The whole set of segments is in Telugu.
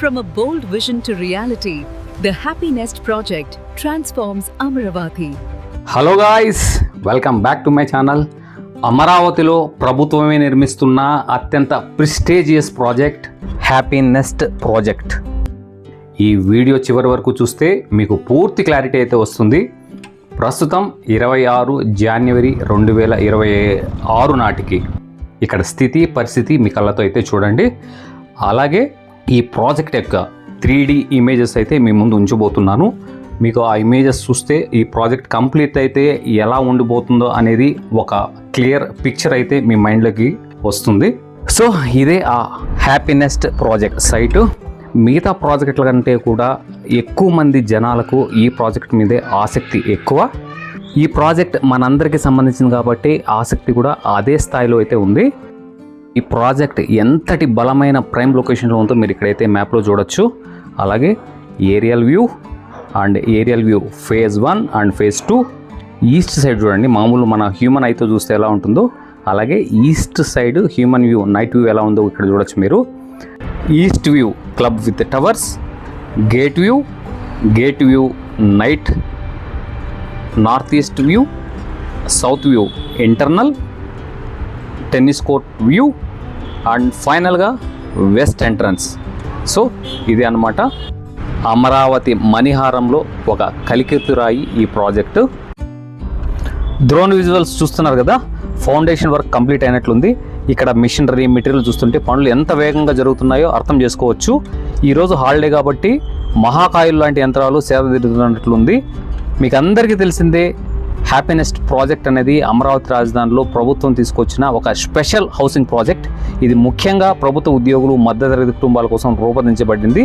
From a bold vision to reality, the Happy Nest project transforms Amaravati. Hello guys welcome back to my channel అమరావతిలో ప్రభుత్వమే నిర్మిస్తున్న అత్యంత prestigious project happy nest project ఈ వీడియో చివరి వరకు చూస్తే మీకు పూర్తి క్లారిటీ అయితే వస్తుంది. ప్రస్తుతం ఇరవై ఆరు జాన్యువరి రెండు వేల ఇరవై ఆరు నాటికి. ఇక్కడ స్థితి పరిస్థితి మీ కళ్ళతో అయితే చూడండి. అలాగే ఈ ప్రాజెక్ట్ యొక్క త్రీ ఇమేజెస్ అయితే మీ ముందు ఉంచబోతున్నాను. మీకు ఆ ఇమేజెస్ చూస్తే ఈ ప్రాజెక్ట్ కంప్లీట్ అయితే ఎలా ఉండిపోతుందో అనేది ఒక క్లియర్ పిక్చర్ అయితే మీ మైండ్లోకి వస్తుంది. సో ఇదే ఆ హ్యాపీనెస్ట్ ప్రాజెక్ట్ సైటు. మిగతా ప్రాజెక్టుల కంటే కూడా ఎక్కువ మంది జనాలకు ఈ ప్రాజెక్ట్ మీదే ఆసక్తి ఎక్కువ. ఈ ప్రాజెక్ట్ మనందరికీ సంబంధించింది కాబట్టి ఆసక్తి కూడా అదే స్థాయిలో అయితే ఉంది. ఈ ప్రాజెక్ట్ ఎంతటి బలమైన ప్రైమ్ లొకేషన్లో ఉందో మీరు ఇక్కడైతే మ్యాప్లో చూడొచ్చు. అలాగే aerial view and aerial view phase one and phase two. East side చూడండి మామూలు మన హ్యూమన్ అయితే చూస్తే ఎలా ఉంటుందో. అలాగే east side human view night view ఎలా ఉందో ఇక్కడ చూడొచ్చు మీరు. East view club with towers. Gate view gate view night. North east view south view internal. Tennis court view and ఫైనల్గా వెస్ట్ ఎంట్రన్స్. సో ఇది అన్నమాట అమరావతి మణిహారంలో ఒక కలికితురాయి ఈ ప్రాజెక్టు. డ్రోన్ విజువల్స్ చూస్తున్నారు కదా ఫౌండేషన్ వర్క్ కంప్లీట్ అయినట్లుంది. ఇక్కడ మిషనరీ మెటీరియల్ చూస్తుంటే పనులు ఎంత వేగంగా జరుగుతున్నాయో అర్థం చేసుకోవచ్చు. ఈరోజు హాలిడే కాబట్టి మహాకాయులు లాంటి యంత్రాలు సేద తీరుతున్నట్లుంది మీకు అందరికీ తెలిసిందే హ్యాపీనెస్ట్ ప్రాజెక్ట్ అనేది అమరావతి రాజధానిలో ప్రభుత్వం తీసుకొచ్చిన ఒక స్పెషల్ హౌసింగ్ ప్రాజెక్ట్. ఇది ముఖ్యంగా ప్రభుత్వ ఉద్యోగులు మధ్యతరగతి కుటుంబాల కోసం రూపొందించబడింది.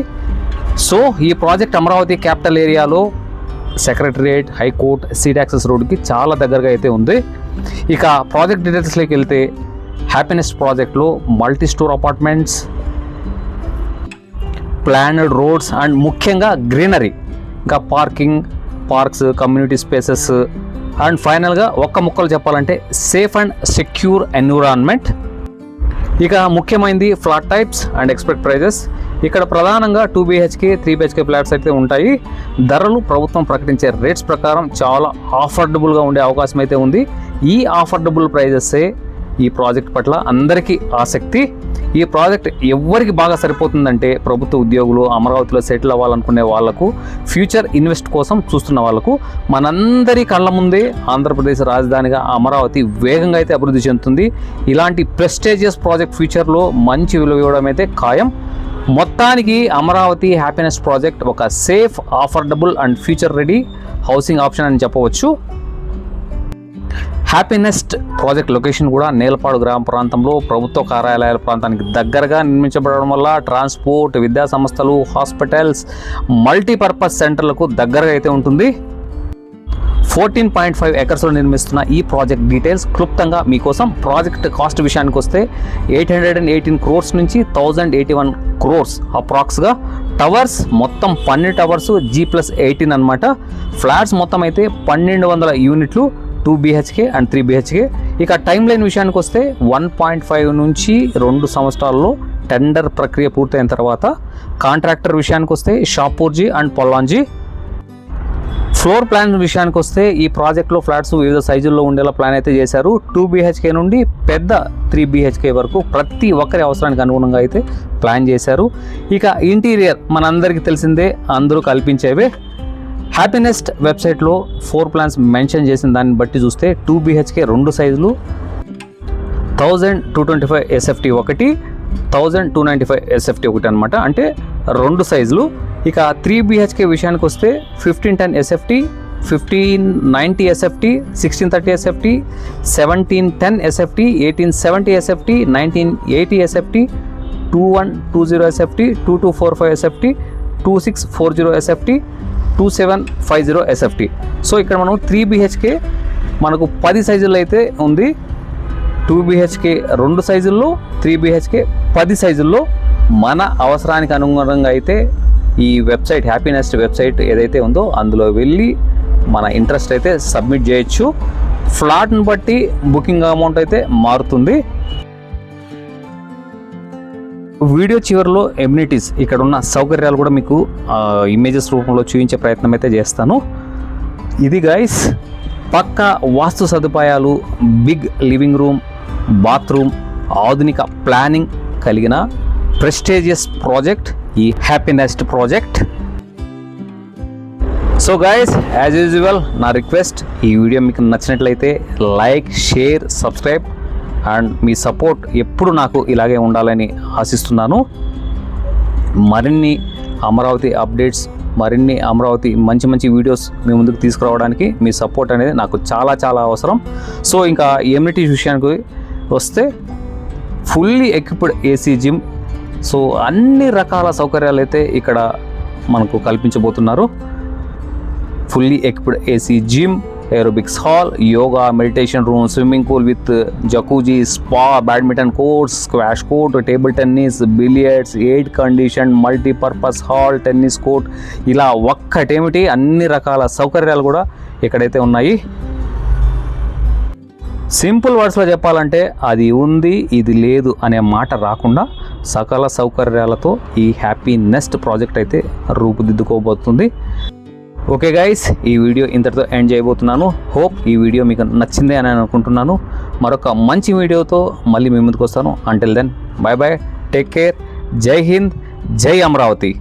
సో ఈ ప్రాజెక్ట్ అమరావతి క్యాపిటల్ ఏరియాలో secretariat high court seat access రోడ్కి చాలా దగ్గరగా అయితే ఉంది. ఇక ప్రాజెక్ట్ డీటెయిల్స్లోకి వెళ్తే హ్యాపీనెస్ ప్రాజెక్ట్లో multi store apartments planned roads and ముఖ్యంగా గ్రీనరీ. ఇంకా parking parks community spaces and ఫైనల్గా ఒక్క ముక్కలు చెప్పాలంటే సేఫ్ అండ్ సెక్యూర్ ఎన్విరాన్మెంట్. ఇక ముఖ్యమైనది flat types and expect prices. ఇక్కడ ప్రధానంగా two BHK three BHK flats అయితే ఉంటాయి. ధరలు ప్రభుత్వం ప్రకటించే రేట్స్ ప్రకారం చాలా ఆఫర్డబుల్గా ఉండే అవకాశం అయితే ఉంది. ఈ ఆఫర్డబుల్ ప్రైజెస్సే ఈ ప్రాజెక్ట్ పట్ల అందరికీ ఆసక్తి. ఈ ప్రాజెక్ట్ ఎవరికి బాగా సరిపోతుందంటే ప్రభుత్వ ఉద్యోగులు అమరావతిలో సెటిల్ అవ్వాలనుకునే వాళ్ళకు ఫ్యూచర్ ఇన్వెస్ట్ కోసం చూస్తున్న వాళ్ళకు మనందరి కళ్ళ ముందే ఆంధ్రప్రదేశ్ రాజధానిగా అమరావతి వేగంగా అయితే అభివృద్ధి చెందుతుంది. ఇలాంటి ప్రెస్టేజియస్ ప్రాజెక్ట్ ఫ్యూచర్లో మంచి విలువ ఇవ్వడం అయితే ఖాయం. మొత్తానికి అమరావతి హ్యాపీనెస్ ప్రాజెక్ట్ ఒక safe affordable and future ready housing option అని చెప్పవచ్చు. హ్యాపీనెస్ట్ ప్రాజెక్ట్ లొకేషన్ కూడా నేలపాడు గ్రామ ప్రాంతంలో ప్రభుత్వ కార్యాలయాల ప్రాంతానికి దగ్గరగా నిర్మించబడడం వల్ల ట్రాన్స్పోర్ట్ విద్యా సంస్థలు హాస్పిటల్స్ మల్టీపర్పస్ సెంటర్లకు దగ్గరగా అయితే ఉంటుంది. ఫోర్టీన్ పాయింట్ ఫైవ్ ఎకర్స్లో నిర్మిస్తున్న ఈ ప్రాజెక్ట్ డీటెయిల్స్ క్లుప్తంగా మీకోసం ప్రాజెక్ట్ కాస్ట్ విషయానికి వస్తే eight hundred and eighteen crores నుంచి థౌజండ్ ఎయిటీ వన్ క్రోర్స్ అప్రాక్స్గా. టవర్స్ మొత్తం పన్నెండు టవర్స్ జీ ప్లస్ ఎయిటీన్ అనమాట ఫ్లాట్స్ మొత్తం అయితే పన్నెండు వందల యూనిట్లు. Two BHK and three BHK. ఇక టైం లైన్ విషయానికి వస్తే వన్ పాయింట్ ఫైవ్ నుంచి రెండు సంవత్సరాల్లో టెండర్ ప్రక్రియ పూర్తయిన తర్వాత కాంట్రాక్టర్ విషయానికి వస్తే Shapoorji and Pallonji. Floor plan విషయానికి వస్తే ఈ ప్రాజెక్ట్లో ఫ్లాట్స్ వివిధ సైజుల్లో ఉండేలా ప్లాన్ అయితే చేశారు. టూ బీహెచ్కే నుండి పెద్ద త్రీ బీహెచ్కే వరకు ప్రతి ఒక్కరి అవసరానికి అనుగుణంగా అయితే ప్లాన్ చేశారు. ఇక ఇంటీరియర్ మనందరికీ తెలిసిందే అందరూ కల్పించేవే. హ్యాపీనెస్ట్ వెబ్సైట్లో ఫోర్ ప్లాన్స్ మెన్షన్ చేసిన దాన్ని బట్టి చూస్తే టూ బీహెచ్కే రెండు సైజులు thousand two twenty five SFT ఒకటి thousand two ninety five SFT ఒకటి అనమాట అంటే రెండు సైజులు ఇక త్రీ బీహెచ్కే విషయానికి వస్తే fifteen ten SFT fifteen ninety SFT sixteen thirty SFT seventeen ten SFT eighteen seventy SFT nineteen eighty SFT two one two zero SFT two two four five SFT two six four zero SFT two seven five zero SFT. So ఇక్కడ మనం త్రీ బీహెచ్కే మనకు పది సైజుల్లో అయితే ఉంది. టూ బీహెచ్కే రెండు సైజుల్లో త్రీ బీహెచ్కే పది సైజుల్లో మన అవసరానికి అనుగుణంగా అయితే ఈ వెబ్సైట్ హ్యాపీనెస్ వెబ్సైట్ ఏదైతే ఉందో అందులో వెళ్ళి మన ఇంట్రెస్ట్ అయితే సబ్మిట్ చేయొచ్చు. ఫ్లాట్ని బట్టి బుకింగ్ అమౌంట్ అయితే మారుతుంది. వీడియో చివరిలో ఎమ్యూనిటీస్ ఇక్కడ ఉన్న సౌకర్యాలు కూడా మీకు ఇమేజెస్ రూపంలో చూపించే ప్రయత్నం అయితే చేస్తాను. ఇది గైస్ పక్క వాస్తు సదుపాయాలు బిగ్ లివింగ్ రూమ్ బాత్రూమ్ ఆధునిక ప్లానింగ్ కలిగిన ప్రెస్టేజియస్ ప్రాజెక్ట్ ఈ Happinest project so guys as usual నా రిక్వెస్ట్ ఈ వీడియో మీకు నచ్చినట్లయితే లైక్ షేర్ సబ్స్క్రైబ్ అండ్ మీ సపోర్ట్ ఎప్పుడు నాకు ఇలాగే ఉండాలని ఆశిస్తున్నాను. మరిన్ని అమరావతి అప్డేట్స్ మరిన్ని అమరావతి మంచి మంచి వీడియోస్ మీ ముందుకు తీసుకురావడానికి మీ సపోర్ట్ అనేది నాకు చాలా చాలా అవసరం. సో ఇంకా ఎమ్యూనిటీ విషయానికి వస్తే fully equipped AC gym so అన్ని రకాల సౌకర్యాలు అయితే ఇక్కడ మనకు కల్పించబోతున్నారు. Fully equipped AC gym aerobics hall yoga meditation room swimming pool with jacuzzi spa badminton courts squash court table tennis billiards air condition multipurpose hall tennis court ఇలా ఒక్కటేమిటి? అన్ని రకాల సౌకర్యాలు కూడా ఇక్కడైతే ఉన్నాయి. సింపుల్ వర్డ్స్లో చెప్పాలంటే అది ఉంది ఇది లేదు అనే మాట రాకుండా సకల సౌకర్యాలతో ఈ హ్యాపీ నెస్ట్ ప్రాజెక్ట్ అయితే రూపుదిద్దుకోబోతుంది. ఓకే గైస్ ఈ వీడియో ఇంతటితో ఎండ్ చేయబోతున్నాను. హోప్ ఈ వీడియో మీకు నచ్చిందే అని అనుకుంటున్నాను. మరొక మంచి వీడియోతో మళ్ళీ మీ ముందుకు వస్తాను. Until then bye bye take care జై హింద్ జై అమరావతి